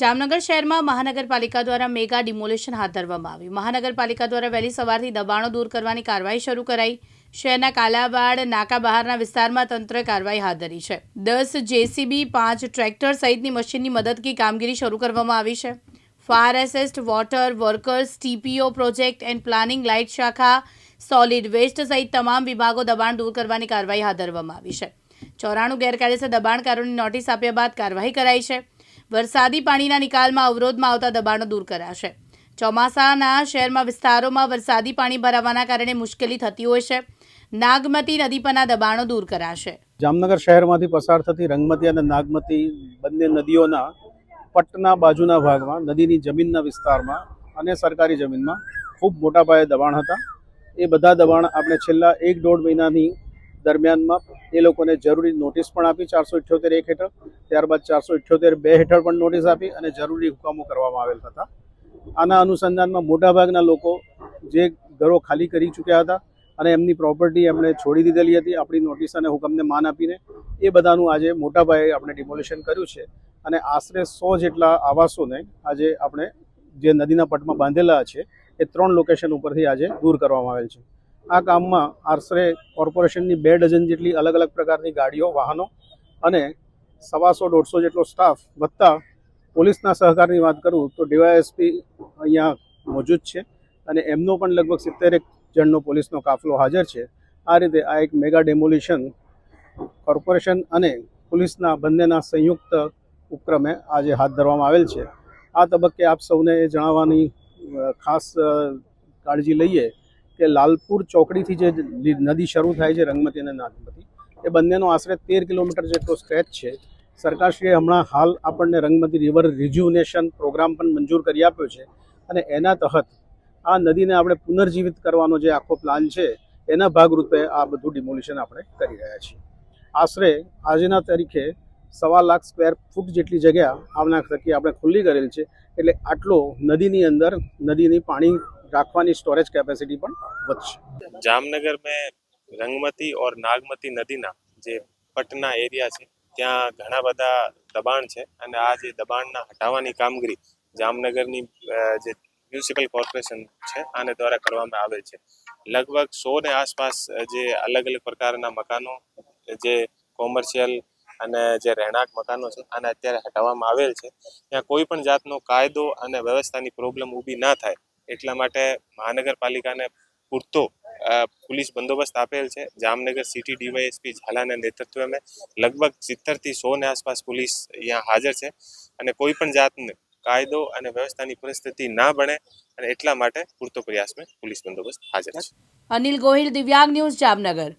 જામનગર શહેરમાં મહાનગરપાલિકા દ્વારા મેગા ડિમોલેશન હાથ ધરવામાં આવ્યું. મહાનગરપાલિકા દ્વારા વહેલી સવારથી દબાણો દૂર કરવાની કાર્યવાહી શરૂ કરાઈ. શહેરના કાલાવાડ, નાકા બહારના વિસ્તારમાં તંત્રએ કાર્યવાહી હાથ ધરી છે. દસ જેસીબી, પાંચ ટ્રેક્ટર સહિતની મશીનની મદદથી કામગીરી શરૂ કરવામાં આવી છે. Fire એસેસ્ટ, water workers, TPO project and planning light શાખા, સોલિડ વેસ્ટ સહિત તમામ વિભાગો દબાણ દૂર કરવાની કાર્યવાહી હાથ ધરવામાં આવી છે. ચોરાણું ગેરકાયદેસર દબાણકારોની નોટિસ આપ્યા બાદ કાર્યવાહી કરાઈ છે. વરસાદી પાણીના નિકાલમાં અવરોધમાં આવતા દબાણો દૂર કરાશે ચોમાસાના શહેરમાં વિસ્તારોમાં વરસાદી પાણી ભરાવાના કારણે મુશ્કેલી થતી હોય છે. નાગમતી નદી પરના દબાણો દૂર કરાશે જામનગર શહેરમાંથી પસાર થતી રંગમતી અને નાગમતી બંને નદીઓના પટના બાજુના ભાગમાં, નદીની જમીનના વિસ્તારમાં અને સરકારી જમીનમાં ખૂબ મોટા પાયે દબાણ હતા. એ બધા દબાણ આપણે છેલ્લા એક દોઢ મહિનાની દરમિયાનમાં એ લોકોને જરૂરી નોટિસ પણ આપી ચારસો ઇઠ્યોતેર એક હેઠળ, ત્યારબાદ ચારસો ઇઠ્યોતેર બે હેઠળ પણ નોટિસ આપી અને જરૂરી હુકમો કરવામાં આવેલ હતા. આના અનુસંધાનમાં મોટાભાગના લોકો જે ઘરો ખાલી કરી ચૂક્યા હતા અને એમની પ્રોપર્ટી એમણે છોડી દીધેલી હતી, આપણી નોટિસ અને હુકમને માન આપીને, એ બધાનું આજે મોટા પાયે આપણે ડિમોલિશન કર્યું છે. અને આશરે સો જેટલા આવાસોને આજે આપણે જે નદીના પટમાં બાંધેલા છે, એ ત્રણ લોકેશન ઉપરથી આજે દૂર કરવામાં આવેલ છે. આ કામમાં આશરે કોર્પોરેશનની બે ડઝન જેટલી અલગ અલગ પ્રકારની ગાડીઓ, વાહનો અને સવાસો, દોઢસો જેટલો સ્ટાફ વધતા પોલીસના સહકારની વાત કરું તો ડીવાયએસપી અહીંયા મોજૂદ છે અને એમનો પણ લગભગ સિત્તેરેક જણનો પોલીસનો કાફલો હાજર છે. આ રીતે આ એક મેગા ડેમોલિશન કોર્પોરેશન અને પોલીસના બંનેના સંયુક્ત ઉપક્રમે આજે હાથ ધરવામાં આવેલ છે. આ તબક્કે આપ સૌને જણાવવાની ખાસ કાળજી લઈએ કે લાલપુર ચોકડીથી જે નદી શરૂ થાય છે રંગમતી અને નાગમતી એ બંનેનો આશરે તેર કિલોમીટર જેટલો સ્ટ્રેચ છે. સરકારશ્રીએ હમણાં હાલ આપણને રંગમતી રિવર રિજ્યુનેશન પ્રોગ્રામ પણ મંજૂર કરી આપ્યો છે અને એના તહત આ નદીને આપણે પુનર્જીવિત કરવાનો જે આખો પ્લાન છે, એના ભાગરૂપે આ બધું ડિમોલિશન આપણે કરી રહ્યા છીએ. આશરે આજના તારીખે સવા લાખ સ્ક્વેર ફૂટ જેટલી જગ્યા આવના થકી આપણે ખુલ્લી કરેલ છે, એટલે આટલો નદીની અંદર નદીની પાણી રાખવાની સ્ટોરેજ કેપેસિટી પણ વધશે. જામનગર મેં રંગમતી ઓર નાગમતી નદીના જે પટના એરિયા છે, ત્યાં ઘણા બધા દબાણ છે અને આ જે દબાણના હટાવવાની કામગીરી જામનગરની જે મ્યુનિસિપલ કોર્પોરેશન છે, આને દ્વારા કરવામાં આવે છે. લગભગ સો ને આસપાસ જે અલગ અલગ પ્રકારના મકાનો, જે કોમર્શિયલ અને જે રહેણાંક મકાનો છે, આને અત્યારે હટાવવામાં આવેલ છે. ત્યાં કોઈ પણ જાતનો કાયદો અને વ્યવસ્થાની પ્રોબ્લેમ ઊભી ના થાય. એટલા માટે મહાનગરપાલિકાને પૂરતો પોલીસ બંદોબસ્ત આપેલ છે. જામનગર સિટી ડીવાયએસપી ઝાલાના નેતૃત્વમાં લગભગ સિત્તેરથી સો ને આસપાસ પોલીસ અહીંયા હાજર છે અને કોઈ પણ જાતને કાયદો અને વ્યવસ્થાની પરિસ્થિતિ ના બને અને એટલા માટે પૂરતો પ્રયાસમાં પોલીસ બંદોબસ્ત હાજર છે. અનિલ ગોહિલ, દિવ્યાંગ ન્યૂઝ જામનગર.